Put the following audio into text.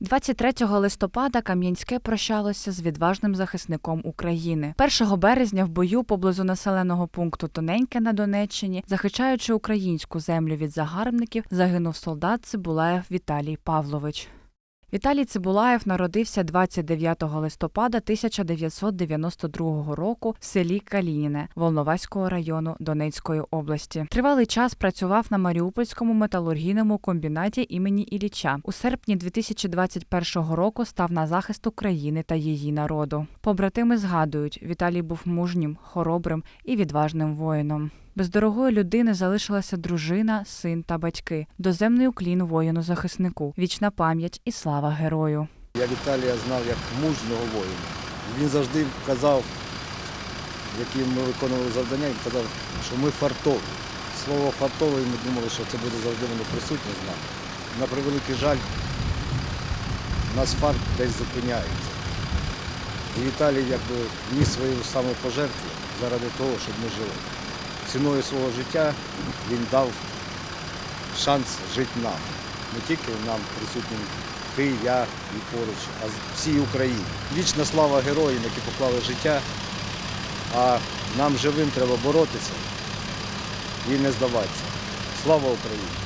23 листопада Кам'янське прощалося з відважним захисником України. 1 березня в бою поблизу населеного пункту Тоненьке на Донеччині, захищаючи українську землю від загарбників, загинув солдат Цибулаєв Віталій Павлович. Віталій Цибулаєв народився 29 листопада 1992 року в селі Калініне Волноваського району Донецької області. Тривалий час працював на Маріупольському металургійному комбінаті імені Ілліча. У серпні 2021 року став на захист України та її народу. Побратими згадують, Віталій був мужнім, хоробрим і відважним воїном. Без дорогої людини залишилася дружина, син та батьки. Доземний уклін воїну-захиснику, вічна пам'ять і слава герою. Я Віталія знав як мужнього воїна. Він завжди казав, які ми виконували завдання, він казав, що ми фартові. Слово фартовий ми думали, що це буде завжди воно присутнє з нами. На превеликий жаль, нас фарт десь зупиняється. І Віталій якби ніс свою самопожертву заради того, щоб ми жили. Ціною свого життя він дав шанс жити нам. Не тільки нам присутнім ти, я і поруч, а всій Україні. Вічна слава героям, які поклали життя, а нам живим треба боротися і не здаватися. Слава Україні!